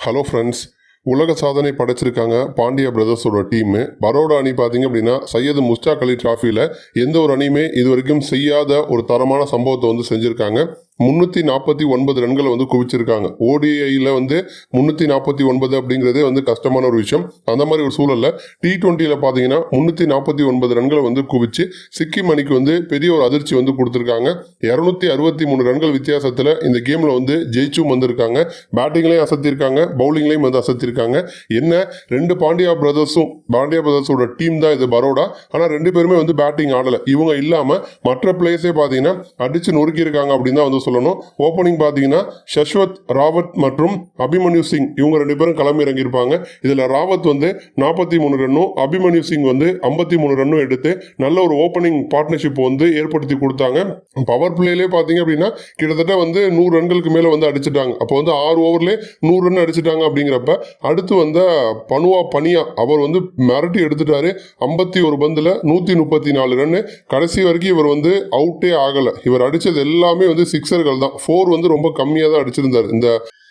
Hello friends உலக சாதனை படைச்சிருக்காங்க பாண்டியா பிரதர்ஸோட டீமு பரோடா அணி பார்த்தீங்க அப்படின்னா சையது முஸ்டாக் அலி டிராஃபியில் எந்த ஒரு அணியுமே இது வரைக்கும் செய்யாத ஒரு தரமான சம்பவத்தை வந்து செஞ்சுருக்காங்க. முந்நூற்றி நாற்பத்தி ஒன்பது ரன்களை வந்து குவிச்சிருக்காங்க. ஓடிஐயில் வந்து முந்நூற்றி நாற்பத்தி ஒன்பது அப்படிங்கிறதே வந்து கஷ்டமான ஒரு விஷயம். அந்த மாதிரி ஒரு சூழலில் டி டுவெண்ட்டியில் பார்த்தீங்கன்னா முந்நூற்றி நாற்பத்தி ஒன்பது ரன்களை வந்து குவிச்சு சிக்கிம் அணிக்கு வந்து பெரிய ஒரு அதிர்ச்சி வந்து கொடுத்துருக்காங்க. இரநூத்தி அறுபத்தி மூணு ரன்கள் வித்தியாசத்தில் இந்த கேமில் வந்து ஜெயிச்சும் வந்திருக்காங்க. பேட்டிங்லேயும் அசத்திருக்காங்க பவுலிங்லேயும் வந்து அசத்திருக்காங்க. என்ன? ரெண்டு பாண்டியா பிரதர்ஸும் பாண்டியா பிரதர்ஸோட டீம் தான் இது பரோடா. ஆனால் ரெண்டு பேருமே வந்து பேட்டிங் ஆடலை. இவங்க இல்லாமல் மற்ற பிளேயர்ஸே பார்த்தீங்கன்னா அடித்து நொறுக்கியிருக்காங்க அப்படின்னு தான் வந்து சொல்லணும். ஓப்பனிங் பார்த்தீங்கன்னா ஷஸ்வத் ராவத் மற்றும் அபிமன்யு சிங் இவங்க ரெண்டு பேரும் களம் இறங்கியிருப்பாங்க. இதில் ராவத் வந்து நாற்பத்தி மூணு ரன்னும் அபிமன்யு சிங் வந்து ஐம்பத்தி மூணு ரன்னும் எடுத்து நல்ல ஒரு ஓப்பனிங் பார்ட்னர்ஷிப் வந்து ஏற்படுத்தி கொடுத்தாங்க. பவர் பிளேலே பார்த்தீங்க அப்படின்னா கிட்டத்தட்ட வந்து நூறு ரன்களுக்கு மேலே வந்து அடிச்சிட்டாங்க. அப்போ வந்து ஆறு ஓவர்லேயே நூறு ரன் அடிச்சிட்டாங்க அப்படிங்கிறப்ப அடுத்து வந்த பனுவா பனியா அவர் வந்து மிரட்டி எடுத்துட்டாரு. ஐம்பத்தி ஒரு பந்தில் நூற்றி முப்பத்தி நாலு ரன்னு. கடைசி வரைக்கும் இவர் வந்து அவுட்டே ஆகலை. இவர் அடித்தது எல்லாமே வந்து சிக்ஸர்கள் தான் ஃபோர் வந்து ரொம்ப கம்மியாக தான் அடிச்சிருந்தார். இந்த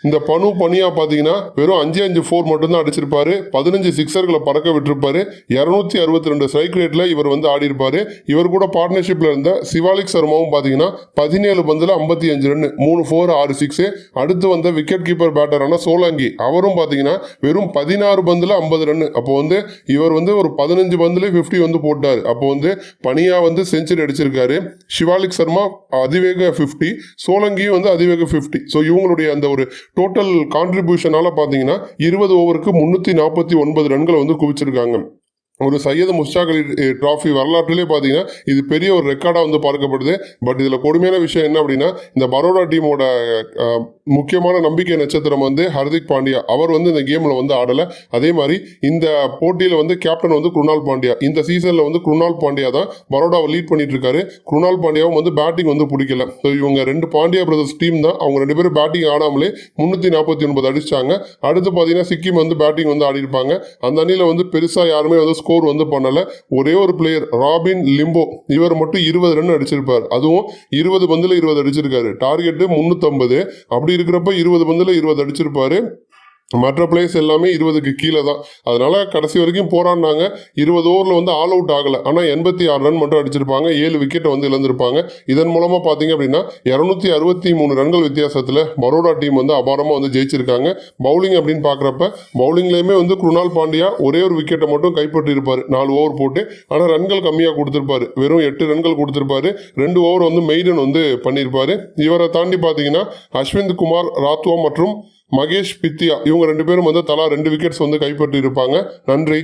இந்த பனு பனியா பார்த்தீங்கன்னா வெறும் அஞ்சு அஞ்சு ஃபோர் மட்டும்தான் அடிச்சிருப்பாரு. பதினஞ்சு சிக்ஸர்களை பறக்க விட்டுருப்பாரு. இரநூத்தி அறுபத்தி ரெண்டு ஸ்ட்ரைக் ரேட்டில் இவர் வந்து ஆடிருப்பாரு இவர் கூட பார்ட்னர்ஷிப்பில் இருந்த சிவாலிக் சர்மாவும் பார்த்தீங்கன்னா பதினேழு பந்தில் ஐம்பத்தி அஞ்சு ரன் மூணு ஃபோர் ஆறு சிக்ஸு அடுத்து வந்த விக்கெட் கீப்பர் பேட்டரான சோலாங்கி அவரும் பார்த்தீங்கன்னா வெறும் பதினாறு பந்தில் ஐம்பது ரன் அப்போ வந்து இவர் வந்து ஒரு பதினஞ்சு பந்தில் ஃபிஃப்டி வந்து போட்டார். அப்போ வந்து பனியா வந்து செஞ்சுரி அடிச்சிருக்காரு. சிவாலிக் சர்மா அதிவேக ஃபிஃப்டி சோலங்கியும் வந்து அதிவேக ஃபிஃப்டி ஸோ இவங்களுடைய அந்த ஒரு டோட்டல் கான்ட்ரிபியூஷனால பார்த்தீங்கன்னா இருபது ஓவருக்கு முந்நூற்றி நாற்பத்தி ஒன்பது ரன்களை வந்து குவிச்சிருக்காங்க. ஒரு சையது முஸ்டாக் அலி ட்ராஃபி வரலாற்றிலே பார்த்தீங்கன்னா இது பெரிய ஒரு ரெக்கார்டாக வந்து பார்க்கப்படுது. பட் இதில் கொடுமையான விஷயம் என்ன அப்படின்னா இந்த பரோடா டீமோட முக்கியமான நம்பிக்கை நட்சத்திரம் வந்து ஹர்திக் பாண்டியா. அவர் வந்து இந்த கேமில் வந்து ஆடலை. அதே மாதிரி இந்த போட்டியில் வந்து கேப்டன் வந்து குருணால் பாண்டியா. இந்த சீசனில் வந்து குருணால் பாண்டியா தான் பரோடாவை லீட் பண்ணிட்டு இருக்காரு. குருணால் பாண்டியாவும் வந்து பேட்டிங் வந்து பிடிக்கல. ஸோ இவங்க ரெண்டு பாண்டியா பிரதர்ஸ் டீம் தான். அவங்க ரெண்டு பேரும் பேட்டிங் ஆடாமலே முந்நூற்றி நாற்பத்தி ஒன்பது அடிச்சாங்க அடுத்து பார்த்தீங்கன்னா சிக்கிம் வந்து பேட்டிங் வந்து ஆடிருப்பாங்க அந்த அணியில் வந்து பெருசாக யாருமே வந்து ஸ்கோர் வந்து பண்ணலை. ஒரே ஒரு பிளேயர் ராபின் லிம்போ இவர் மட்டும் இருபது ரன் அடிச்சிருப்பார். அதுவும் இருபது பந்தில் இருபது அடிச்சிருக்காரு. டார்கெட்டு முந்நூற்றம்பது அப்படி இருக்கிறப்ப இருபது பந்தில் இருபது அடிச்சிருப்பாரு. மற்ற பிளேயர்ஸ் எல்லாமே இருபதுக்கு கீழே தான். அதனால் கடைசி வரைக்கும் போராடினாங்க. இருபது ஓவரில் வந்து ஆல் அவுட் ஆகலை. ஆனால் எண்பத்தி ஆறு ரன் மட்டும் அடிச்சிருப்பாங்க. ஏழு விக்கெட்டை வந்து இழந்திருப்பாங்க. இதன் மூலமாக பார்த்தீங்க அப்படின்னா இரநூத்தி அறுபத்தி மூணு ரன்கள் வித்தியாசத்தில் பரோடா டீம் வந்து அபாரமாக வந்து ஜெயிச்சிருக்காங்க. பவுலிங் அப்படின்னு பார்க்குறப்ப பவுலிங்லேயுமே வந்து குருணால் பாண்டியா ஒரே ஒரு விக்கெட்டை மட்டும் கைப்பற்றியிருப்பார். நாலு ஓவர் போட்டு. ஆனால் ரன்கள் கம்மியாக கொடுத்துருப்பாரு. வெறும் எட்டு ரன்கள் கொடுத்துருப்பாரு. ரெண்டு ஓவர் வந்து மெய்டன் வந்து பண்ணியிருப்பார். இவரை தாண்டி பார்த்தீங்கன்னா அஸ்விந்த் குமார் ராத்வா மற்றும் மகேஷ் பித்தியா இவங்க ரெண்டு பேரும் வந்து தலா ரெண்டு விக்கெட்ஸ் வந்து கைப்பற்றி இருப்பாங்க நன்றி.